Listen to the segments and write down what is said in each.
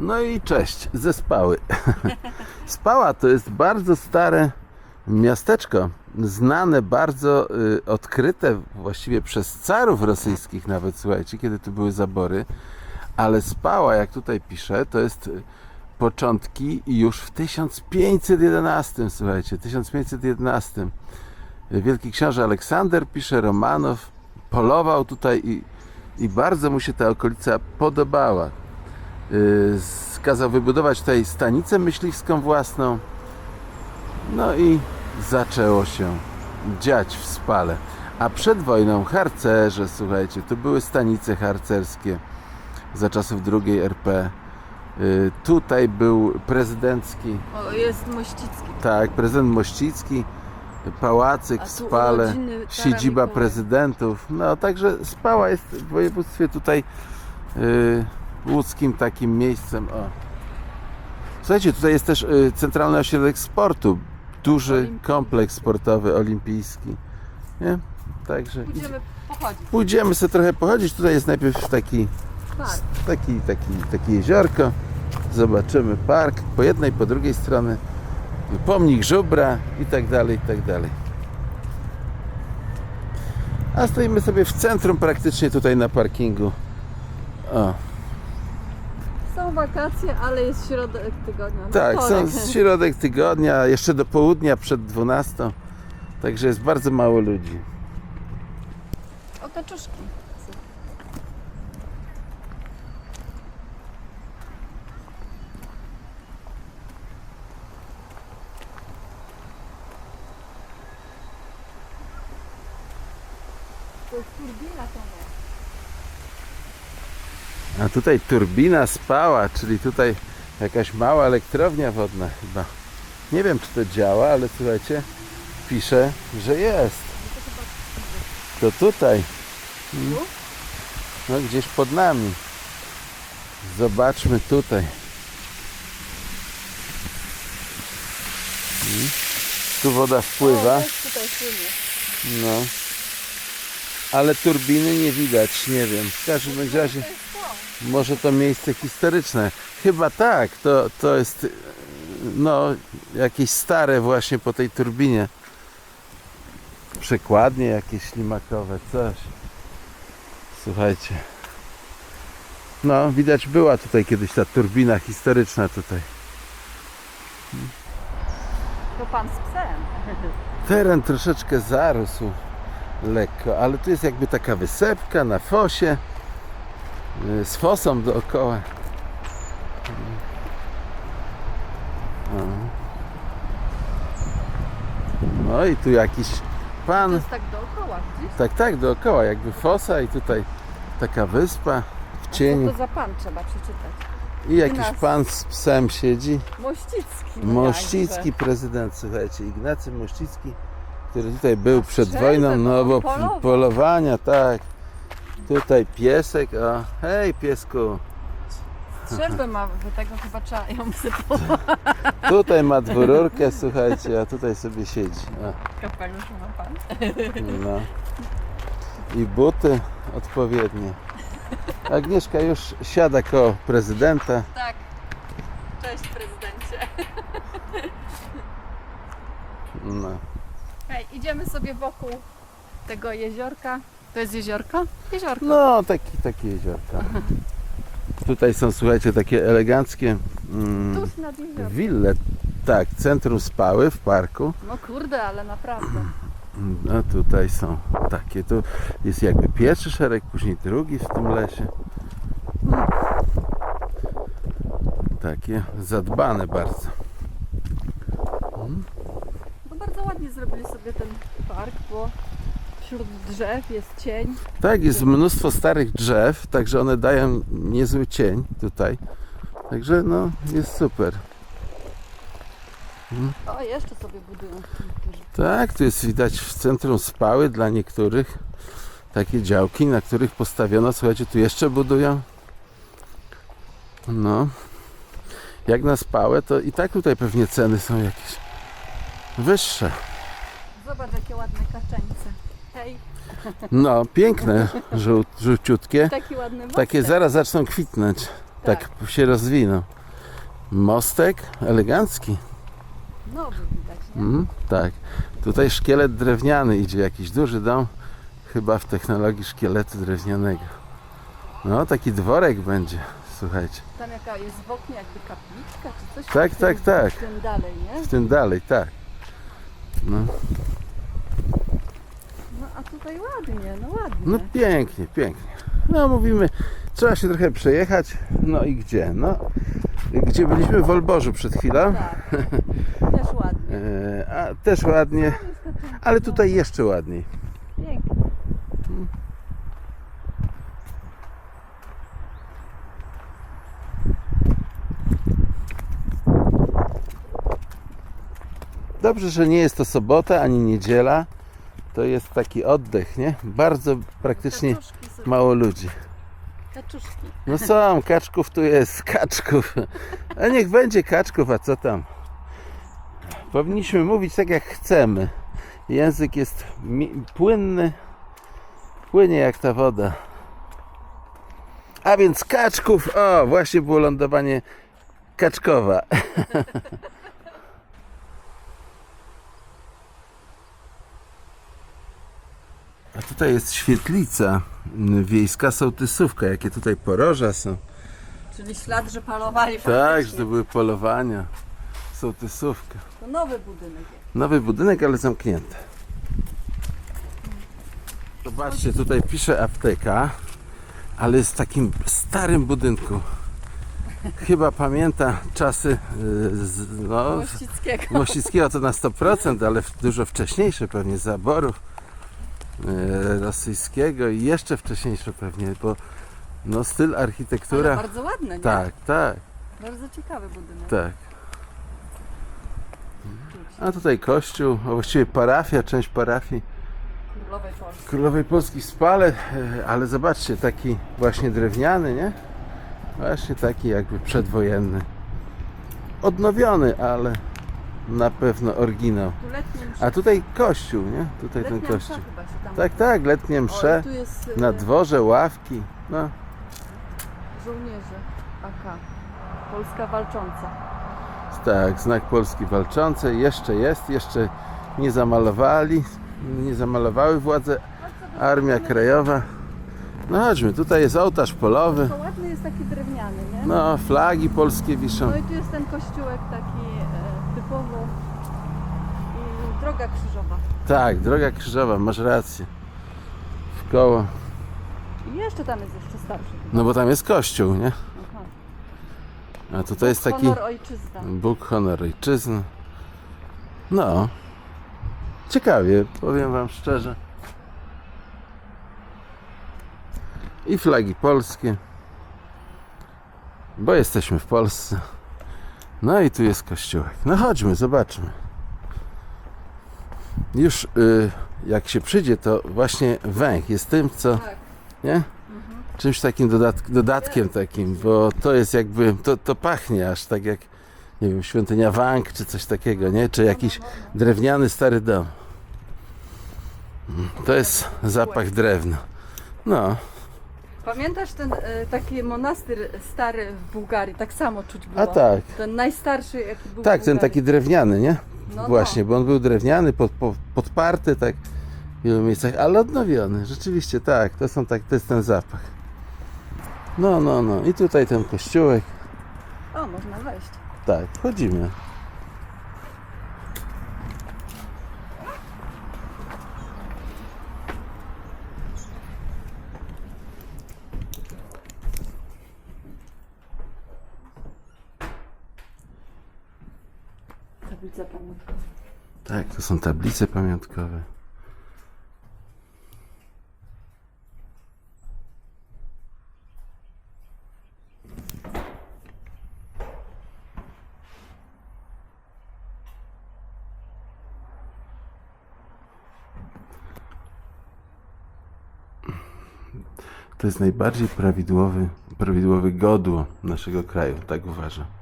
No i cześć, ze Spały. Spała to jest bardzo stare miasteczko, znane bardzo, y, odkryte właściwie przez carów rosyjskich nawet, słuchajcie, kiedy tu były zabory. Ale Spała, jak tutaj pisze, to jest y, początki już w 1511, słuchajcie, 1511. Wielki książę Aleksander, pisze Romanow, polował tutaj i, i bardzo mu się ta okolica podobała. Skazał wybudować tutaj stanicę myśliwską własną. No i zaczęło się dziać w spale. A przed wojną harcerze, słuchajcie, tu były stanice harcerskie za czasów II RP. Yy, Tutaj był prezydencki, O, jest Mościcki. tak, prezydent Mościcki, pałacyk w Spale, siedziba prezydentów. No, także Spała jest w województwie tutaj yy, łódzkim takim miejscem. O. Słuchajcie, tutaj jest też yy, centralny ośrodek sportu, duży Olimpijski. kompleks sportowy olimpijski. Nie? Także Pójdziemy pochodzić. pójdziemy sobie trochę pochodzić. Tutaj jest najpierw taki Tak. taki, taki, takie jeziorko. Zobaczymy park po jednej, po drugiej stronie. Pomnik żubra i tak dalej, i tak dalej. A stoimy sobie w centrum praktycznie tutaj na parkingu. O, Są wakacje, ale jest środek tygodnia. No, tak, są wtorek. środek tygodnia, jeszcze do południa przed 12. Także jest bardzo mało ludzi. O kaczuszki. To jest turbina to nie. A tutaj turbina spała, czyli tutaj jakaś mała elektrownia wodna chyba. Nie wiem, czy to działa, ale słuchajcie, pisze, że jest. To tutaj. Mm. Tu? No gdzieś pod nami. Zobaczmy tutaj. Mm. Tu woda wpływa. No. Ale turbiny nie widać, nie wiem. W każdym razie. Może to miejsce historyczne. Chyba tak, to, to jest y, no jakieś stare właśnie po tej turbinie. Przekładnie jakieś ślimakowe, coś. Słuchajcie. No, widać była tutaj kiedyś ta turbina historyczna tutaj. To pan z psem. Teren troszeczkę zarósł lekko, ale tu jest jakby taka wysepka na fosie z fosą dookoła. No i tu jakiś To pan, jest tak dookoła, widzisz? tak, tak, dookoła, jakby fosa i tutaj taka wyspa w A cieniu Co to za pan trzeba przeczytać? i jakiś Ignacy. pan z psem siedzi. Mościcki. no Mościcki prezydent, słuchajcie, Ignacy Mościcki, który tutaj był przed wojną, no bo polowania, tak. Tutaj piesek, o, hej piesku, Strzelbę ma, bo tego chyba trzeba ją tutaj ma dwururkę, słuchajcie, a tutaj sobie siedzi. Kapelusz ma pan. no. I buty odpowiednie. Agnieszka już siada koło prezydenta. Tak. Cześć prezydencie. No. Hej, idziemy sobie wokół tego jeziorka. To jest jeziorko? Jeziorko. No, taki, takie jeziorka. Tutaj są, słuchajcie, takie eleganckie mm, Tuż nad jeziorem. wille. Tak, centrum spały w parku. No kurde, ale naprawdę. No tutaj są takie. Tu jest jakby pierwszy szereg, później drugi w tym lesie. Takie zadbane bardzo. No bardzo ładnie zrobili sobie ten park, bo wśród drzew jest cień. Tak, jest mnóstwo starych drzew, także one dają niezły cień tutaj. Także no, jest super. O, jeszcze sobie budują. Tak, tu jest widać w centrum spały dla niektórych takie działki, na których postawiono, słuchajcie, tu jeszcze budują. No. Jak na spałę, to i tak tutaj pewnie ceny są jakieś wyższe. Zobacz jakie ładne kaczeńce. No, piękne, żół, żółciutkie. taki ładny most. Takie zaraz zaczną kwitnąć. tak się rozwinął. Mostek elegancki. Nowy widać, nie? Mm, tak. Tutaj szkielet drewniany idzie, jakiś duży dom, chyba w technologii szkieletu drewnianego. No, taki dworek będzie, słuchajcie. Tam jaka jest w oknie jakby kapliczka czy coś? Tak, tym, tak, tak. W tym dalej, nie? W tym dalej, tak. No, No a tutaj ładnie, no ładnie. no pięknie, pięknie. No mówimy, trzeba się trochę przejechać. No i gdzie? No, gdzie byliśmy? W Olborzu przed chwilą. Tak. Też ładnie. E, a też ładnie, ale tutaj jeszcze ładniej. Pięknie. Dobrze, że nie jest to sobota ani niedziela. To jest taki oddech, nie? Bardzo praktycznie Kaczuszki mało ludzi. Kaczuszki. No są, kaczków tu jest, kaczków. A niech będzie kaczków, a co tam? Powinniśmy mówić tak jak chcemy. Język jest płynny, płynie jak ta woda. A więc kaczków, o właśnie było lądowanie kaczkowa. A tutaj jest świetlica wiejska sołtysówka, jakie tutaj poroża są. Czyli ślad, że palowali Tak, że to były polowania. Sołtysówka. To nowy budynek. Nowy budynek, ale zamknięty. Zobaczcie, tutaj pisze apteka, ale jest w takim starym budynku. Chyba pamięta czasy y, z, no, Mościckiego. Mościckiego to na 100%, ale dużo wcześniejsze pewnie zaborów rosyjskiego i jeszcze wcześniejsze pewnie, bo no, styl Ale architektura. bardzo ładne, nie? Tak, tak, Bardzo ciekawy budynek. tak. A tutaj kościół, a właściwie parafia, część parafii Królowej Polski. Królowej Polski Spale, e, ale zobaczcie, taki właśnie drewniany, nie? Właśnie taki jakby przedwojenny. Odnowiony, ale na pewno oryginał. Tu letnie msze. A tutaj kościół, nie? Tutaj ten Letnia kościół. msza chyba się tam Tak, tak, letnie O, msze, i tu jest e, na dworze ławki. No, żołnierze AK. Polska walcząca. tak, znak Polski walczącej jeszcze jest, jeszcze nie zamalowali, nie zamalowały władze Armia Krajowa. No chodźmy, tutaj jest ołtarz polowy. To ładny jest taki drewniany, nie? No, flagi polskie wiszą. No i tu jest ten kościółek taki typowo i droga krzyżowa. Tak, droga krzyżowa, masz rację. W koło. I jeszcze tam jest jeszcze starszy. No bo tam jest kościół, nie? Aha. A tutaj jest taki Honor ojczyzna. Bóg, honor, ojczyzny. No. Ciekawie, powiem wam szczerze. I flagi polskie. Bo jesteśmy w Polsce. No i tu jest kościółek. No chodźmy, zobaczmy. Już y, jak się przyjdzie, to właśnie węch jest tym, co Tak. nie? Czymś takim dodatk- dodatkiem takim, bo to jest jakby, to, to pachnie aż tak jak, nie wiem, świątynia Wang czy coś takiego, nie? Czy jakiś drewniany stary dom. To jest zapach drewna. No, Pamiętasz ten e, taki monastyr stary w Bułgarii? Tak samo czuć było. a tak, Ten najstarszy jaki był w tak, ten Bułgarii. taki drewniany, nie? No, Właśnie, bo on był drewniany, pod, pod, podparty, tak, w wielu miejscach, ale odnowiony. Rzeczywiście, tak, to, są tak, to jest ten zapach. No, no, no. I tutaj ten kościółek. O, można wejść. Tak, wchodzimy. Tablica pamiątkowa. Tak, to są tablice pamiątkowe. To jest najbardziej prawidłowy, prawidłowy godło naszego kraju, tak uważam.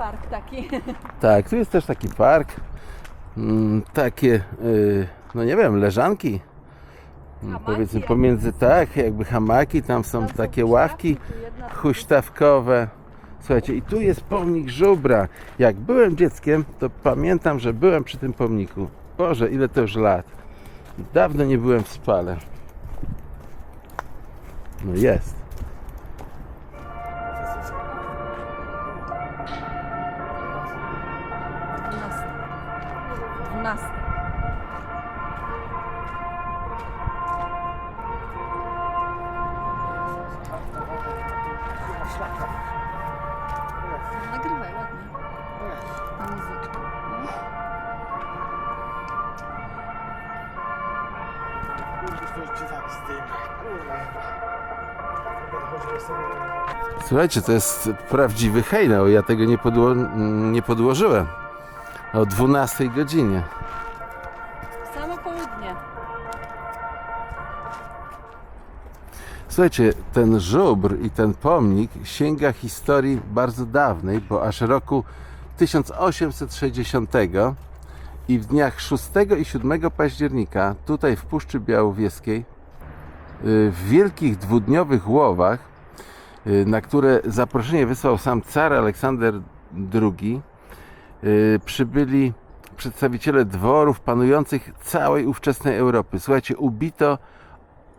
Park taki. Tak, tu jest też taki park. Mm, takie, y, no nie wiem, leżanki. Mm, Hamaki Powiedzmy pomiędzy, tak, jakby hamaki, tam są Tam są takie huśtawki, ławki tu jedna, tu huśtawkowe. Słuchajcie, i tu jest pomnik żubra. Jak byłem dzieckiem, to pamiętam, że byłem przy tym pomniku. Boże, ile to już lat. Dawno nie byłem w spale. No jest. Słuchajcie, to jest prawdziwy hejnał. Ja tego nie, podło, nie podłożyłem. O 12 godzinie. Samo południe. Słuchajcie, ten żubr i ten pomnik sięga historii bardzo dawnej, bo aż roku 1860 i w dniach 6 i 7 października tutaj w Puszczy Białowieskiej w wielkich dwudniowych łowach, y, na które zaproszenie wysłał sam car Aleksander II, y, przybyli przedstawiciele dworów panujących całej ówczesnej Europy. Słuchajcie, ubito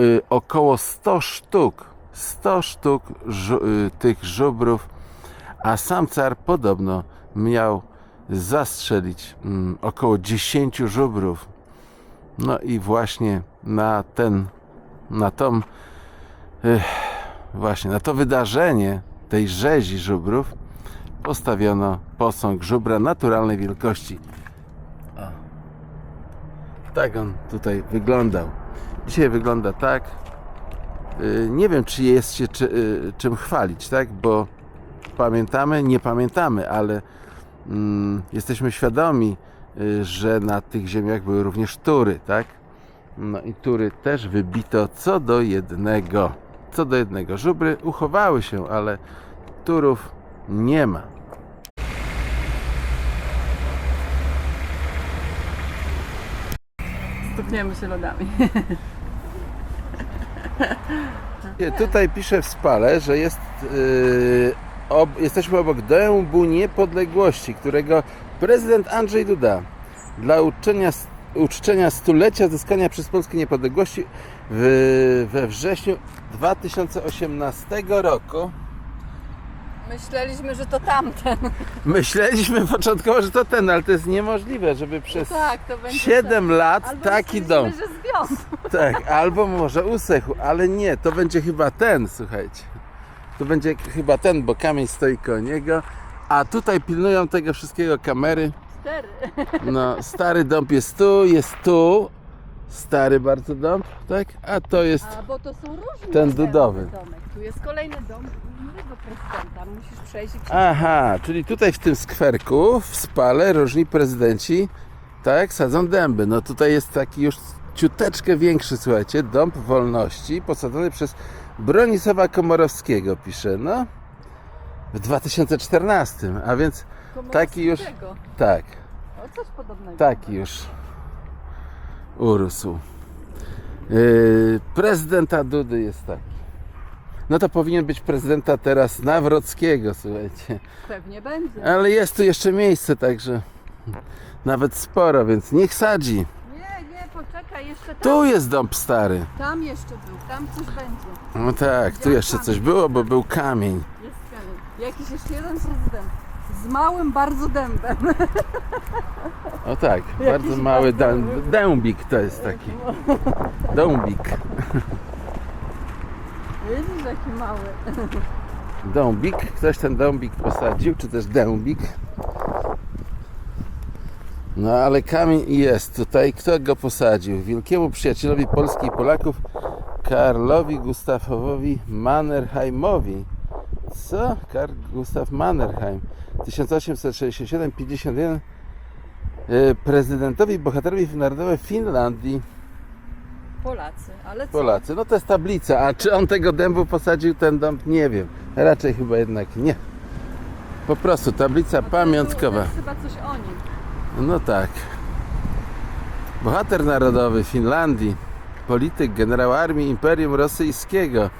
y, około 100 sztuk, 100 sztuk y, tych żubrów, a sam car podobno miał zastrzelić mm, około 10 żubrów. No i właśnie na ten, na tą, y, właśnie na to wydarzenie tej rzezi żubrów postawiono posąg żubra naturalnej wielkości. O. Tak on tutaj wyglądał. Dzisiaj wygląda tak. y, Nie wiem, czy jest się czy, y, czym chwalić, tak? Bo pamiętamy, nie pamiętamy, ale mm, jesteśmy świadomi, y, że na tych ziemiach były również tury, tak? No i tury też wybito co do jednego. Co do jednego. Żubry uchowały się, ale turów nie ma. Stukniemy się lodami. Nie, Tutaj pisze w spale, że jest, yy, ob, jesteśmy obok dębu niepodległości, którego prezydent Andrzej Duda dla uczczenia, uczczenia stulecia odzyskania przez Polskę niepodległości w, we wrześniu 2018 roku Myśleliśmy, że to tamten. myśleliśmy początkowo, że to ten, ale to jest niemożliwe, żeby przez Tak, to będzie 7 lat Albo taki dom. że. Tak, albo może usechł, ale nie, to będzie chyba ten, słuchajcie. To będzie chyba ten, bo kamień stoi koło niego. A tutaj pilnują tego wszystkiego kamery. Cztery. No, stary dąb jest tu, jest tu. Stary bardzo dąb, tak? A to jest. A bo to są różne. Ten dudowy. Domek. Tu jest kolejny dom innego prezydenta. Musisz przejść i Aha, czyli tutaj w tym skwerku, w spale, różni prezydenci, tak, sadzą dęby. No tutaj jest taki już ciuteczkę większy, słuchajcie, dąb wolności, posadzony przez Bronisława Komorowskiego, pisze, no, w 2014, a więc taki już- tak, O, coś podobnego. taki już urósł. Yy, prezydenta Dudy jest taki. No to powinien być prezydenta teraz Nawrockiego, słuchajcie. Pewnie będzie. Ale jest tu jeszcze miejsce, także nawet sporo, więc niech sadzi. Nie, nie, poczekaj, jeszcze tam. Tu jest dąb stary. Tam jeszcze był, tam coś będzie. No tak, tu jeszcze coś było, bo był kamień. Jakiś jeszcze jeden prezydent. Z małym bardzo dębem. O tak, bardzo mały dę- dębik to jest taki. Dąbik. Widzisz, jaki mały. Dąbik. Ktoś ten dąbik posadził, czy też dębik. No ale kamień jest tutaj. Kto go posadził? Wielkiemu przyjacielowi Polski i Polaków Karlowi Gustawowi Mannerheimowi. Co? Karl Gustav Mannerheim. 1867-51 e, prezydentowi i bohaterowi narodowej Finlandii. Polacy, ale co? Polacy. No to jest tablica. A czy on tego dębu posadził, ten dąb? Nie wiem. Raczej chyba jednak nie. Po prostu tablica To pamiątkowa. jest chyba coś o nim. No tak. Bohater narodowy Finlandii, polityk, generał armii Imperium Rosyjskiego.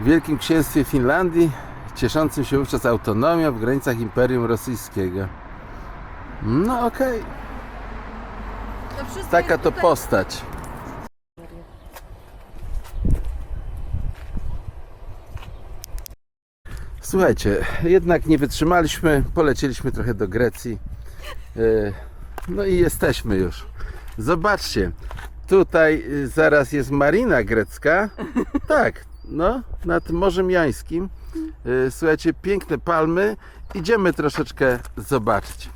W Wielkim Księstwie Finlandii, cieszącym się wówczas autonomią w granicach Imperium Rosyjskiego. No okej, wszystko taka to postać. Słuchajcie, jednak nie wytrzymaliśmy, polecieliśmy trochę do Grecji. E, No i jesteśmy już. Zobaczcie, tutaj y, zaraz jest marina grecka. Tak, no, nad Morzem Jańskim. E, Słuchajcie, piękne palmy. Idziemy troszeczkę zobaczyć.